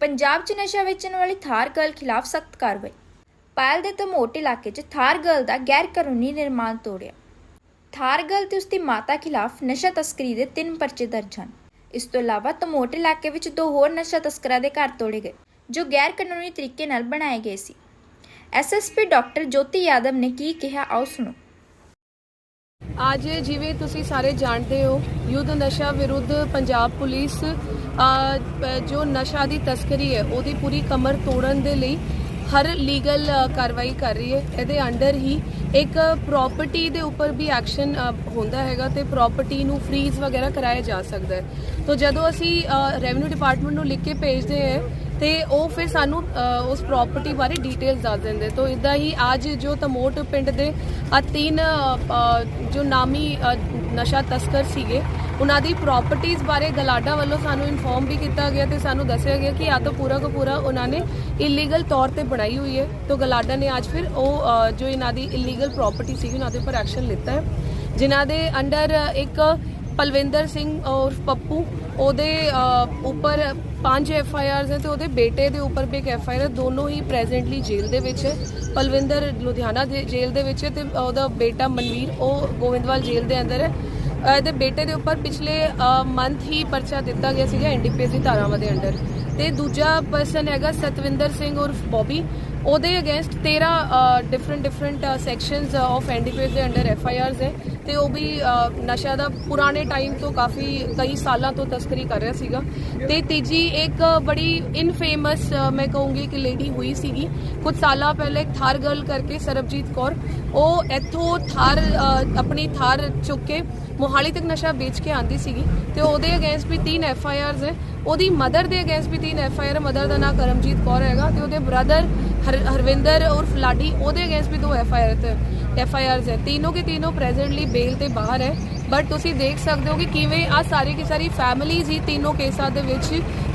ਪੰਜਾਬ 'ਚ ਨਸ਼ਾ ਵੇਚਣ ਵਾਲੀ ਥਾਰ ਗਰਲ ਖਿਲਾਫ ਸਖਤ ਕਾਰਵਾਈ। ਪਾਇਲ ਦੇ ਧਮੋਟ ਇਲਾਕੇ 'ਚ ਥਾਰ ਗਰਲ ਦਾ ਗੈਰ ਕਾਨੂੰਨੀ ਨਿਰਮਾਣ ਤੋੜਿਆ। ਥਾਰ ਗਰਲ ਤੇ ਉਸਦੀ ਮਾਤਾ ਖਿਲਾਫ ਨਸ਼ਾ ਤਸਕਰੀ ਦੇ ਤਿੰਨ ਪਰਚੇ ਦਰਜ ਹਨ। ਇਸ ਤੋਂ ਇਲਾਵਾ ਧਮੋਟ ਇਲਾਕੇ ਵਿੱਚ ਦੋ ਹੋਰ ਨਸ਼ਾ ਤਸਕਰਾਂ ਦੇ ਘਰ ਤੋੜੇ ਗਏ, ਜੋ ਗੈਰ ਕਾਨੂੰਨੀ ਤਰੀਕੇ ਨਾਲ ਬਣਾਏ ਗਏ ਸੀ। ਐਸਐਸਪੀ ਡਾਕਟਰ ਜੋਤੀ ਯਾਦਵ ਨੇ ਕੀ ਕਿਹਾ, ਆਓ ਸੁਣੋ। ਅੱਜ ਜਿਵੇਂ ਤੁਸੀਂ ਸਾਰੇ ਜਾਣਦੇ ਹੋ, ਯੁੱਧ ਨਸ਼ਾ ਵਿਰੁੱਧ ਪੰਜਾਬ ਪੁਲਿਸ ਜੋ ਨਸ਼ਾ ਦੀ ਤਸਕਰੀ ਹੈ, ਉਹਦੀ ਪੂਰੀ ਕਮਰ ਤੋੜਨ ਦੇ ਲਈ ਹਰ ਲੀਗਲ ਕਾਰਵਾਈ ਕਰ ਰਹੀ ਹੈ। ਇਹਦੇ ਅੰਡਰ ਹੀ ਇੱਕ ਪ੍ਰਾਪਰਟੀ ਦੇ ਉੱਪਰ ਵੀ ਐਕਸ਼ਨ ਹੁੰਦਾ ਹੈਗਾ ਤੇ ਪ੍ਰਾਪਰਟੀ ਨੂੰ ਫ੍ਰੀਜ਼ ਵਗੈਰਾ ਕਰਾਇਆ ਜਾ ਸਕਦਾ ਹੈ। ਤੋਂ ਜਦੋਂ ਅਸੀਂ ਰੈਵਨਿਊ ਡਿਪਾਰਟਮੈਂਟ ਨੂੰ ਲਿਖ ਕੇ ਭੇਜਦੇ ਹਾਂ ਤੇ ਉਹ ਫਿਰ ਸਾਨੂੰ ਉਸ ਪ੍ਰਾਪਰਟੀ ਬਾਰੇ ਡਿਟੇਲਸ ਦੱਸ ਦਿੰਦੇ। ਤੋਂ ਇਦਾਂ ਹੀ ਅੱਜ ਜੋ ਤਮੋਟ ਪਿੰਡ ਦੇ ਆ ਤਿੰਨ ਜੋ ਨਾਮੀ ਨਸ਼ਾ ਤਸਕਰ ਸੀਗੇ, ਉਹਨਾਂ ਦੀ ਪ੍ਰਾਪਰਟੀਆਂ ਬਾਰੇ ਗਲਾਡਾ ਵੱਲੋਂ ਸਾਨੂੰ ਇਨਫੋਰਮ ਵੀ ਕੀਤਾ ਗਿਆ ਤੇ ਸਾਨੂੰ ਦੱਸਿਆ ਗਿਆ ਕਿ ਆ ਤਾਂ ਪੂਰਾ ਕੋ ਪੂਰਾ ਉਹਨਾਂ ਨੇ ਇਲੀਗਲ ਤੌਰ ਤੇ ਬਣਾਈ ਹੋਈ ਹੈ। ਤੋਂ ਗਲਾਡਾ ਨੇ ਅੱਜ ਫਿਰ ਉਹ ਜੋ ਇਹਨਾਂ ਦੀ ਇਲੀਗਲ ਪ੍ਰਾਪਰਟੀ ਸੀਗੀ, ਉਹਨਾਂ ਦੇ ਉੱਪਰ ਐਕਸ਼ਨ ਲਿੱਤਾ ਹੈ। ਜਿਨ੍ਹਾਂ ਦੇ ਅੰਡਰ ਇੱਕ ਪਲਵਿੰਦਰ ਸਿੰਘ ਔਰ ਪੱਪੂ, ਉਹਦੇ ਉੱਪਰ ਪੰਜ ਐਫ ਆਈ ਆਰਸ ਹੈ ਤੇ ਉਹਦੇ ਬੇਟੇ ਦੇ ਉੱਪਰ ਵੀ ਇੱਕ ਐਫ ਆਈ ਆਰ ਦੋਨੋਂ ਹੀ ਪ੍ਰੈਜ਼ੈਂਟਲੀ ਜੇਲ੍ਹ ਦੇ ਵਿੱਚ ਹੈ। ਪਲਵਿੰਦਰ ਲੁਧਿਆਣਾ ਦੇ ਜੇਲ੍ਹ ਦੇ ਵਿੱਚ ਹੈ ਤੇ ਉਹਦਾ ਬੇਟਾ ਮਨਵੀਰ, ਉਹ ਗੋਵਿੰਦਵਾਲ ਜੇਲ੍ਹ ਦੇ ਅੰਦਰ ਹੈ। ਇਹਦੇ ਬੇਟੇ ਦੇ ਉੱਪਰ ਪਿਛਲੇ ਮੰਥ ਹੀ ਪਰਚਾ ਦਿੱਤਾ ਗਿਆ ਸੀਗਾ ਐਨਡੀਪੀਐਸ ਦੀ ਧਾਰਾਵਾਂ ਦੇ ਅੰਡਰ ਤੇ ਦੂਜਾ ਪਰਸਨ ਹੈਗਾ ਸਤਵਿੰਦਰ ਸਿੰਘ ਉਰਫ ਬੋਬੀ, ਉਹਦੇ against 13 different different sections of NDPS ਦੇ ਅੰਡਰ ਐਫ ਆਈ ਆਰਸ ਹੈ ਤੇ ਉਹ ਵੀ ਨਸ਼ਾ ਦਾ ਪੁਰਾਣੇ ਟਾਈਮ ਤੋਂ ਕਾਫੀ ਕਈ ਸਾਲਾਂ ਤੋਂ ਤਸਕਰੀ ਕਰ ਰਿਹਾ ਸੀਗਾ। ਤੇ ਤੀਜੀ ਇੱਕ ਬੜੀ ਇਨਫੇਮਸ ਮੈਂ ਕਹੂੰਗੀ ਕਿ ਲੇਡੀ ਹੋਈ ਸੀਗੀ। ਕੁਝ ਸਾਲਾਂ ਪਹਿਲੇ ਇੱਕ ਥਾਰ ਗਰਲ ਕਰਕੇ ਸਰਬਜੀਤ ਕੌਰ, ਉਹ ਇੱਥੋਂ ਥਾਰ ਆਪਣੀ ਥਾਰ ਚੁੱਕ ਕੇ ਮੋਹਾਲੀ ਤੱਕ ਨਸ਼ਾ ਵੇਚ ਕੇ ਆਂਦੀ ਸੀਗੀ ਤੇ ਉਹਦੇ ਅਗੇਂਸਟ ਵੀ ਤਿੰਨ ਐਫ ਆਈ ਆਰਸ ਹੈ। ਉਹਦੀ ਮਦਰ ਦੇ ਅਗੇਂਸਟ ਵੀ ਤਿੰਨ ਐਫ ਆਈ ਆਰ ਮਦਰ ਦਾ ਨਾਮ ਕਰਮਜੀਤ ਕੌਰ ਹੈਗਾ ਤੇ ਉਹਦੇ ਬ੍ਰਦਰ ਹਰਵਿੰਦਰ ਉਰਫ ਲਾਡੀ ਉਹਦੇ ਅਗੇਂਸਟ ਵੀ ਦੋ ਐਫ ਆਈ ਆਰ ਤੇ ਐਫ ਆਈ ਆਰਸ ਹੈ तीनों के तीनों प्रेजेंटली बेल ਤੇ ਬਾਹਰ ਹੈ ਬਟ ਤੁਸੀਂ ਦੇਖ ਸਕਦੇ ਹੋ ਕਿ ਕਿਵੇਂ ਆ ਸਾਰੀ ਕੀ ਸਾਰੀ ਫੈਮਿਲੀਜ਼ ਹੀ ਤਿੰਨੋਂ ਕੇਸਾਂ ਦੇ ਵਿੱਚ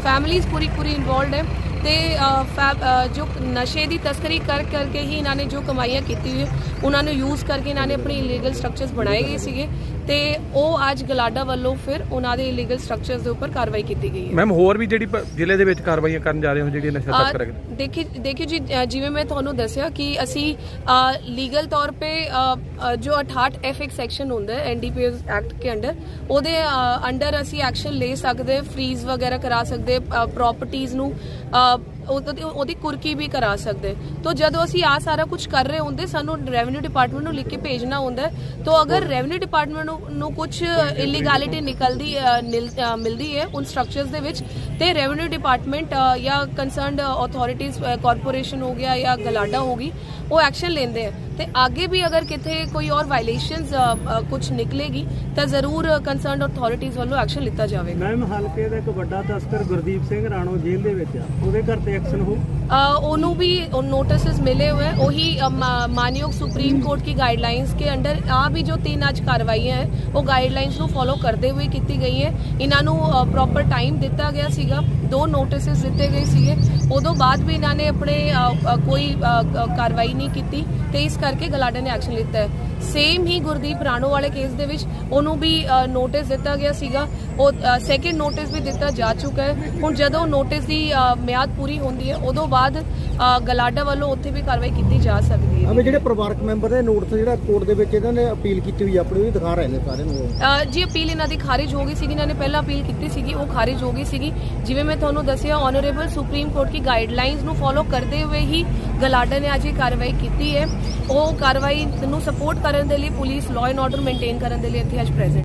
ਫੈਮਿਲੀਜ਼ ਪੂਰੀ ਪੂਰੀ ਇਨਵੋਲਡ ਹੈ ਤੇ ਅ, ਫੈ- ਅ, ਜੋ ਨਸ਼ੇ ਦੀ ਤਸਕਰੀ ਕਰ ਕਰਕੇ ਹੀ ਇਹਨਾਂ ਨੇ ਜੋ ਕਮਾਈਆਂ ਕੀਤੀ ਹੋਈ ਹੈ, ਉਹਨਾਂ ਨੂੰ ਯੂਜ਼ ਕਰਕੇ ਇਹਨਾਂ ਨੇ ਆਪਣੀ ਇਲੀਗਲ ਸਟਰਕਚਰਸ ਬਣਾਏ ਗਏ ਸੀਗੇ ਤੇ ਉਹ ਅੱਜ ਗਲਾਡਾ ਵੱਲੋਂ ਫਿਰ ਉਹਨਾਂ ਦੇ ਇਲੀਗਲ ਸਟਰਕਚਰਸ ਦੇ ਉੱਪਰ ਕਾਰਵਾਈ ਕੀਤੀ ਗਈ ਹੈ। ਮੈਮ ਹੋਰ ਵੀ ਜਿਹੜੀ ਪ- ਜ਼ਿਲ੍ਹੇ ਦੇ ਵਿੱਚ ਕਾਰਵਾਈਆਂ ਕਰਨ ਜਾ ਰਹੇ ਹੋ ਜਿਹੜੀਆਂ ਨਸ਼ਾ ਤਸਕਰ ਹੈਗੇ ਅ, ਦੇਖੀ ਦੇਖਿਓ ਜੀ ਅ, ਜਿਵੇਂ ਮੈਂ ਤੁਹਾਨੂੰ ਦੱਸਿਆ ਕਿ ਅਸੀਂ ਲੀਗਲ ਤੌਰ ਅ, ਅ, ਜੋ 68 ਐਫ ਇੱਕ ਸੈਕਸ਼ਨ ਹੁੰਦਾ ਹੈ ਐਨਡੀਪੀਐਸ ਐਕਟ ਕੇ ਅੰਡਰ ਉਹਦੇ ਅੰਡਰ ਅਸੀਂ ਐਕਸ਼ਨ ਲੈ ਸਕਦੇ ਫ੍ਰੀਜ਼ ਵਗੈਰਾ ਕਰਾ ਸਕਦੇ ਪ੍ਰਾਪਰਟੀਆਂ ਨੂੰ ਅ, ਉਹਦੀ ਉਹਦੀ ਕੁਰਕੀ ਵੀ ਕਰਾ ਸਕਦੇ। ਤੋ ਜਦੋਂ ਅਸੀਂ ਆ ਸਾਰਾ ਕੁਝ ਕਰ ਰਹੇ ਹੁੰਦੇ ਸਾਨੂੰ ਰੈਵਨਿਊ ਡਿਪਾਰਟਮੈਂਟ ਨੂੰ ਲਿਖ ਕੇ ਭੇਜਣਾ ਹੁੰਦਾ ਹੈ। ਤੋ ਅਗਰ ਰੈਵਨਿਊ ਡਿਪਾਰਟਮੈਂਟ ਨੂੰ ਕੁਝ ਇਲੀਗੈਲਿਟੀ ਨਿਕਲਦੀ ਮਿਲਦੀ ਹੈ ਉਨ ਸਟਰਕਚਰਸ ਦੇ ਵਿੱਚ ਤੇ ਰੈਵਨਿਊ ਡਿਪਾਰਟਮੈਂਟ ਜਾਂ ਕੰਸਰਨਡ ਅਥਾਰਟੀਆਂ ਕਾਰਪੋਰੇਸ਼ਨ ਹੋ ਗਿਆ ਜਾਂ ਗਲਾਡਾ ਹੋਗੀ ਉਹ ਐਕਸ਼ਨ ਲੈਂਦੇ ਆ ਤੇ ਅੱਗੇ ਵੀ ਅਗਰ ਕਿਤੇ ਕੋਈ ਔਰ ਵਾਇਲੇਸ਼ਨਸ ਕੁਝ ਨਿਕਲੇਗੀ ਤਾਂ ਜ਼ਰੂਰ ਕੰਸਰਨਡ ਅਥਾਰਟੀਆਂ ਵੱਲੋਂ ਐਕਸ਼ਨ ਲਿੱਤਾ ਜਾਵੇਗਾ। ਮੈਮ ਹਲਕੇ ਦਾ ਇੱਕ ਵੱਡਾ ਤਸਕਰ ਗੁਰਦੀਪ ਸਿੰਘ ਰਾਣੋ ਜੇਲ੍ਹ ਦੇ ਵਿੱਚ ਆ। ਉਹਦੇ ਘਰ ਤੇ ਐਕਸ਼ਨ ਹੋ ਅ, ਉਹਨੂੰ ਵੀ ਨੋਟਿਸਸ ਮਿਲੇ हुए हैं वही अ, मा- मानयोग सुप्रीम कोर्ट की गाइडलाइंस के ਅੰਡਰ ਆ ਵੀ ਜੋ ਤਿੰਨ ਅੱਜ ਕਾਰਵਾਈਆਂ ਹੈ ਉਹ ਗਾਈਡਲਾਈਨਸ ਨੂੰ ਫੋਲੋ ਕਰਦੇ ਹੋਏ ਕੀਤੀ ਗਈ ਹੈ ਇਹਨਾਂ ਨੂੰ ਪ੍ਰੋਪਰ ਟਾਈਮ ਦਿੱਤਾ ਗਿਆ ਸੀਗਾ ਦੋ ਨੋਟਿਸਸ ਦਿੱਤੇ ਗਏ ਸੀਗੇ। ਉਦੋਂ ਬਾਅਦ ਵੀ ਇਹਨਾਂ ਨੇ ਆਪਣੇ ਕੋਈ ਕਾਰਵਾਈ ਨਹੀਂ ਕੀਤੀ ਤੇ ਇਸ ਕਰਕੇ ਗਲਾਡਾ ਨੇ ਐਕਸ਼ਨ ਲਿੱਤਾ ਹੈ। ਸੇਮ ਹੀ ਗੁਰਦੀਪ ਰਾਣੋ ਵਾਲੇ ਕੇਸ ਦੇ ਵਿੱਚ ਉਹਨੂੰ ਵੀ ਨੋਟਿਸ ਦਿੱਤਾ ਗਿਆ ਸੀਗਾ। ਉਹ ਸੈਕੰਡ ਨੋਟਿਸ ਵੀ ਦਿੱਤਾ ਜਾ ਚੁੱਕਾ ਹੈ। ਹੁਣ ਜਦੋਂ ਨੋਟਿਸ ਦੀ ਮਿਆਦ ਪੂਰੀ ਹੁੰਦੀ ਹੈ ਉਦੋਂ ਬਾਅਦ ਗਲਾਡਾ ਵੱਲੋਂ ਉੱਥੇ ਵੀ ਕਾਰਵਾਈ ਕੀਤੀ ਜਾ ਸਕਦੀ ਹੈ। ਅਵੇ ਜਿਹੜੇ ਪਰਿਵਾਰਕ ਮੈਂਬਰ ਦੇ ਨੋਟਿਸ ਜਿਹੜਾ ਕੋਰਟ ਦੇ ਵਿੱਚ ਇਹਨਾਂ ਨੇ ਅਪੀਲ ਕੀਤੀ ਹੋਈ ਆਪਣੀ ਉਹ ਵੀ ਦਿਖਾ ਰਹੇ ਨੇ ਸਾਰਿਆਂ ਨੂੰ। ਜੀ ਅਪੀਲ ਇਹਨਾਂ ਦੀ ਖਾਰਿਜ ਹੋ ਗਈ ਸੀਗੀ। ਇਹਨਾਂ ਨੇ ਪਹਿਲਾਂ ਅਪੀਲ ਕੀਤੀ ਸੀਗੀ ਉਹ ਖਾਰਿਜ ਹੋ ਗਈ ਸੀਗੀ। ਜਿਵੇਂ ਮੈਂ ਤੁਹਾਨੂੰ ਦੱਸਿਆ ਆਨਰੇਬਲ ਸੁਪਰੀਮ ਕੋਰਟ ਦੀ ਗਾਈਡਲਾਈਨਸ ਨੂੰ ਫੋਲੋ ਕਰਦੇ ਹੋਏ ਹੀ ਗਲਾਡਾ ਨੇ ਅੱਜ ਇਹ ਕਾਰਵਾਈ ਕੀਤੀ ਹੈ। ਉਹ ਕਾਰਵਾਈ ਨੂੰ ਸਪੋਰਟ ਕਰਨ ਦੇ ਲਈ police law and order maintain ਕਰਨ ਦੇ ਲਈ ਇੱਥੇ ਅੱਜ ਪ੍ਰੈਜ਼ੈਂਟ